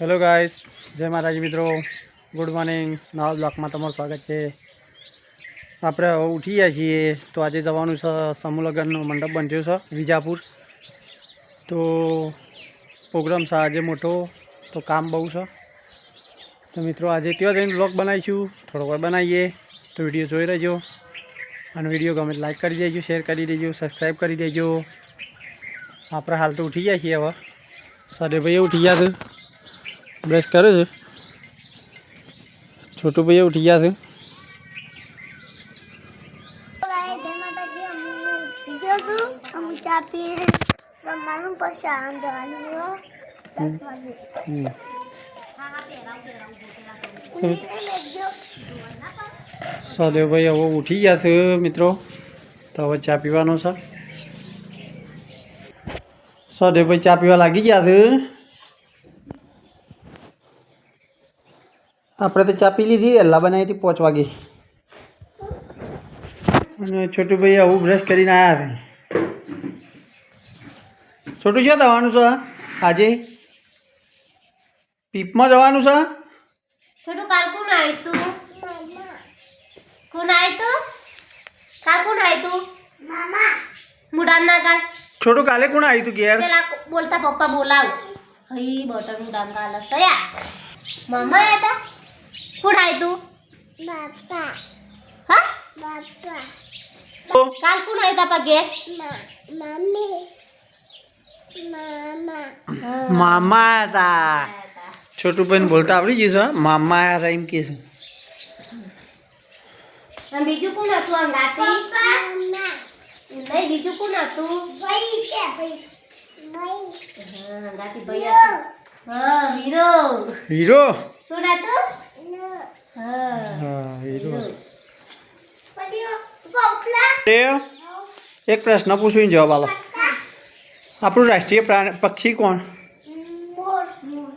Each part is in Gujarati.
હેલો ગાઈસ જય માતાજી, મિત્રો. ગુડ મોર્નિંગ નવા બ્લોકમાં તમારું સ્વાગત છે. આપણે હવે ઉઠી ગયા છીએ. તો આજે જવાનું છે સમૂહ મંડપ બંધ્યો છે, વિજાપુર. તો પ્રોગ્રામ છે આજે મોટો. તો કામ બહુ છે. તો મિત્રો, આજે ત્યાં જઈને બ્લોગ બનાવીશું. થોડો વાર બનાવીએ. તો વીડિયો જોઈ રહેજો. અને વીડિયો ગમે લાઈક કરી દેજો શેર કરી દેજો સબસ્ક્રાઈબ કરી દેજો. આપણે હાલ તો ઉઠી ગયા છીએ હવે. સરે ભાઈ ઉઠી ગયા છે. બ્રશ કરે છે. છોટું ભાઈ ઉઠી ગયા છે. સહદેવભાઈ હવે ઉઠી ગયા છે મિત્રો. તો હવે ચા પીવાનો છે. સહદેવભાઈ ચા પીવા લાગી ગયા છે. આપણે તો ચા પી લીધી વહેલા બનાવી હતી પાંચ વાગે. અને છોટુભાઈ આવું બ્રશ કરીને આવ્યા છે. છોટું શું થવાનું છે? આજે? પીપમાં જવાનું છે? છોટું કાલ કોણ આવ્યું તું? કોણ આવ્યું તું? કાલ કોણ આવ્યું તું? મામા. મુડામના કાલ. છોટું કાલે કોણ આવ્યું તું ઘેર? પેલા બોલતા પપ્પા બોલાવ. હઈ બટન મુડામ કાલ તયા મામા હતા आहे आता कोण आहे तू બાપા हा બાપા काल कोण आहे ता पगे મા- મમ્મી મામા મામા હતા છોટુભાઈને બોલતા આવડી જશે મામા હતા એમ કે છે અને બીજું કોણ હતું અંગાતી મામા નહીં બીજું કોણ હતું ભાઈ કે ભાઈ ભાઈ હા અંગાતી ભાઈ હતું હા વીરો હીરો કોણ હતું નો હા એક પ્રશ્ન પૂછવીને જવાબ આલો. આપણું રાષ્ટ્રીય પ્રાણી પક્ષી કોણ? મોર મોર.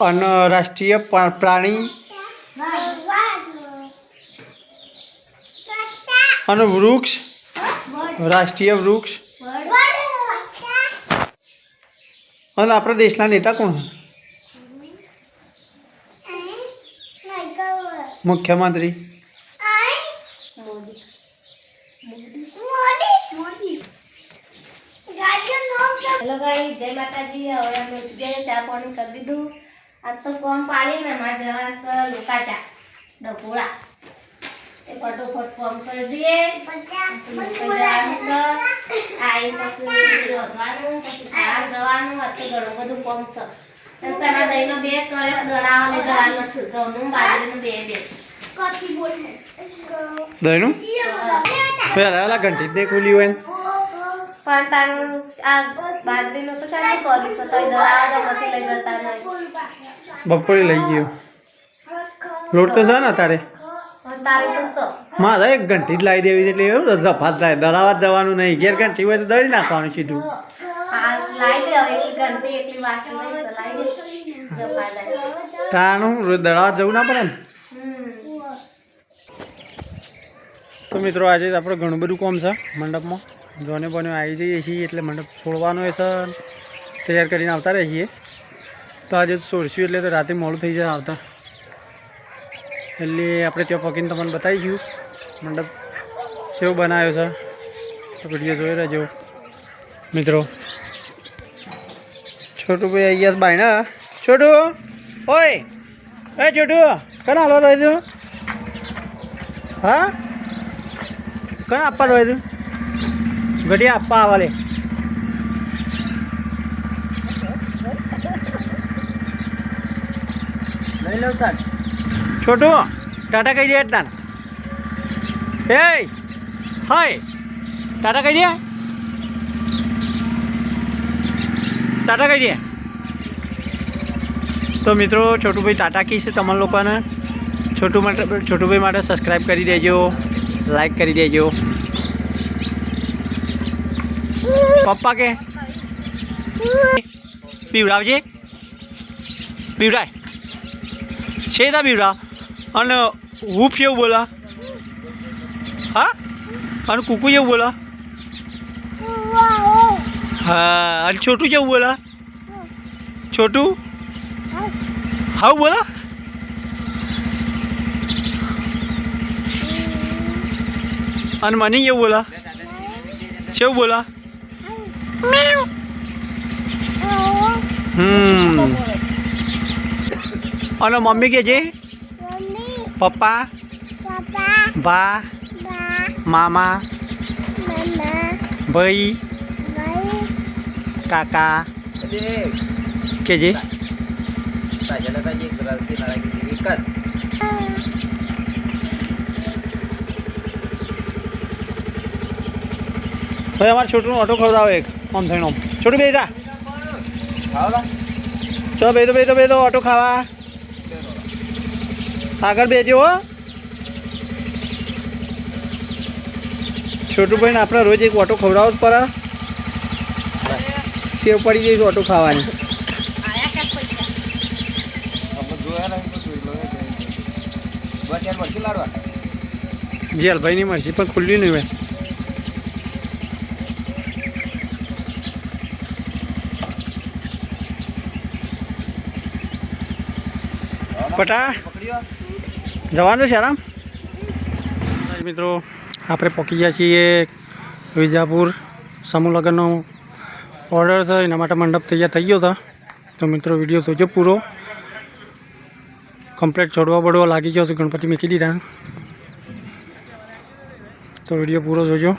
અને રાષ્ટ્રીય પ્રાણી? અને વૃક્ષ? રાષ્ટ્રીય વૃક્ષ. અને આપણા દેશના નેતા કોણ? મુખ્યમંત્રી. હેલો ગાઈ જય માતાજી. હવે અમે ઉઠી ચા પાણી કરી દીધું. આ તો કોમ પાડીને મારે જવાનું છે લોકાચા ડકોળા એ ફટોફટ કોમ કરી દઈએ. આવી લોકો પછી રોધવાનું પછી શાળા જવાનું અત્યારે ઘણું બધું કોમ છે. તમારા દહીંનો બે કરે છે દડાવા લઈ જવાનું છે ઘઉંનું બાજરીનું બે બે. દહીંનું? પહેલાં પેલા ઘંટી જ નહીં ખુલી હોય પણ તારું આ બાજરીનું તો શાનું કરીશ તો દડાવા દમાંથી લઈ જતા નહીં. બપોરે લઈ ગયો. લોટ તો છે ને તારે તો મારે એક ઘંટી જ લાવી દેવી છે એટલે એવું જફાત થાય. દરાવા જવાનું નહીં. ઘેર ઘંટી હોય તો દળી નાખવાનું સીધું. આ લાઈ દે હવે એકલી ગણતી એકલી વાસણ લઈ તો લાઈ દે. જપા દે તાનું રોજ દળાવા જવું ના પડે ને? તો મિત્રો આજે આપણે ઘણું બધું કોમ છે મંડપમાં. જોને બોને આવી જઈએ છીએ એટલે મંડપ છોડવાનો એ છે તૈયાર કરીને આવતા રહીએ. છીએ તો આજે છોડશું એટલે તો રાતે મોડું થઈ જાય આવતા. એટલે આપણે ત્યાં પકીને તમને બતાવીશું મંડપ કેવો બનાવ્યો છે. તો વીડિયો જોઈ રહેજો. મિત્રો છોટું ભાઈ આવી ગયા બાય ના છોટું, ઓય, એ છોટું, કના હાલવા તો તું હા? કના આપવા હોય તું ઘડિયા આપવા આવા લે. લઈ લઉં તાર. છોટું, ટાટા કહી દે તાન એ હાય, ટાટા કહી દે? ટાટા કહી દે? તો મિત્રો, છોટુભાઈ ટાટા કી છે તમારા લોકોને. છોટું માટે છોટુભાઈ માટે સબસ્ક્રાઈબ કરી દેજો લાઈક કરી દેજો. પપ્પા કે? પીવડાવજે. પીવડાય. છે તા પીવડા અને હૂફ એવું બોલા. હા? અને કુકુ જેવું બોલા. હા, અને છોટું જેવું બોલા. છોટું? હાઉ બોલો. અને મને એવું બોલા? શું બોલા? હમ. અને મમ્મી કે છે? પપ્પા? બા મામા? ભાઈ? કાકા? કે છે? તાજા તાજી ગુજરાતથી નાણાકીય વિકત ભાઈ અમારે છોટું ઓટો ખવડાવો એક. ઓમ થઈને ઓમ છોટું બેસા ચો બેસો બેસો બેસો ઓટો ખાવા. આગળ બેજો હો. છોટું ભાઈને આપણે રોજ એક ઓટો ખવડાવો જ પડે. ટેવ પડી જઈશું ઓટો ખાવાની. જેલભાઈની મરજી, પણ ખુલ્લી નહીં હોય. પટા, જવાનું છે આરામ? મિત્રો, આપણે પહોંચી ગયા છીએ વિજાપુર સમૂહ લગ્નનો ઓર્ડર થયો એના માટે મંડપ તૈયાર થઈ ગયો હતો તો મિત્રો, વીડિયો જોજો પૂરો. કમ્પ્લેટ છોડવા બળવા લાગી ગયો છે. ગણપતિ મૂકી દીધા તો વીડિયો પૂરો જોજો.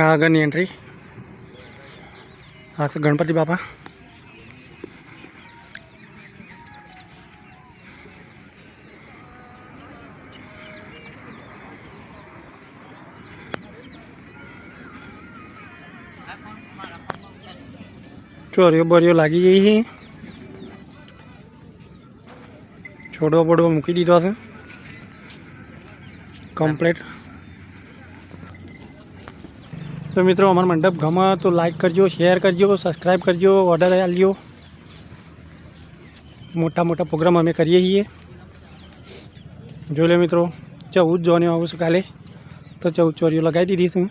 આ આગળની એન્ટ્રી હા સર ગણપતિ બાપા. ચોરીઓ બરીઓ લાગી ગઈ છે. છોડવો બોડવો મૂકી દીધો છે. કમ્પ્લેટ તો મિત્રો, અમારો મંડપ ગમે તો લાઈક કરજો શેર કરજો સબસ્ક્રાઈબ કરજો ઓર્ડર આપજો મોટા મોટા પ્રોગ્રામ અમે કરીએ છીએ. જોઈ લો મિત્રો, ચૌદ જોને આવું છું કાલે. તો ચૌદ ચોરીઓ લગાવી દીધી છું.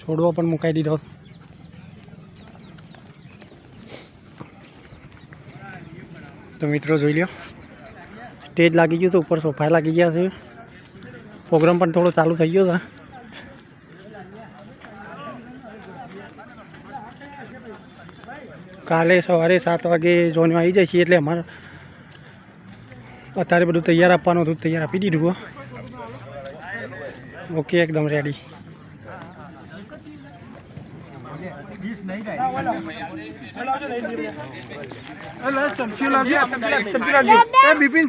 છોડવો પણ મુકાઈ દીધો. તો મિત્રો જોઈ લો સ્ટેજ લાગી ગયું છે, ઉપર સોફા લાગી ગયા છે. પ્રોગ્રામ પણ થોડો ચાલુ થઈ ગયો છે. કાલે સવારે સાત વાગે જોનમાં આવી જાય છીએ એટલે અમારે અત્યારે બધું તૈયાર આપવાનું હતું, તૈયાર આપી દીધું ઓકે, એકદમ રેડી બિપિન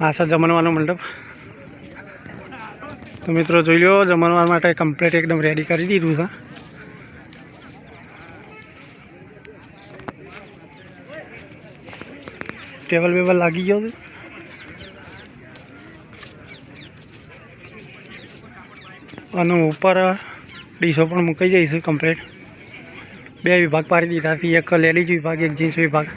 આ છે જમણવાનો મંડપ. તો મિત્રો જોઈ લો જમણવાર માટે કમ્પ્લીટ એકદમ રેડી કરી દીધું છે. ટેબલ બેબલ લાગી ગયો છે. અને ઉપર ડીશો પણ મૂકાઈ જાય છે કમ્પ્લીટ બે વિભાગ પાડી દીધા છે, એક લેડીઝ વિભાગ, એક જીન્સ વિભાગ.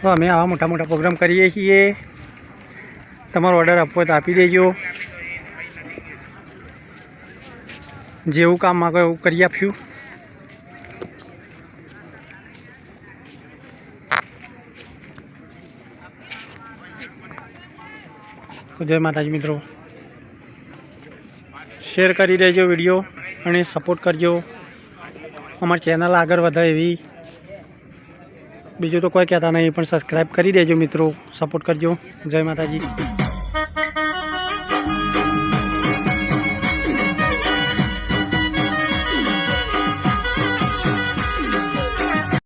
તો અમે આવા મોટા મોટા પ્રોગ્રામ કરીએ છીએ. તમારો ઓર્ડર આપવો તો આપી દેજો. જેવું કામ માગો એવું કરી આપ્યું તો જય માતાજી મિત્રો. શેર કરી દેજો વીડિયો અને સપોર્ટ કરજો. અમારી ચેનલ આગળ વધે એવી. બીજું તો કોઈ કહેતા નહીં, પણ સબસ્ક્રાઈબ કરી દેજો મિત્રો. સપોર્ટ કરજો. જય માતાજી.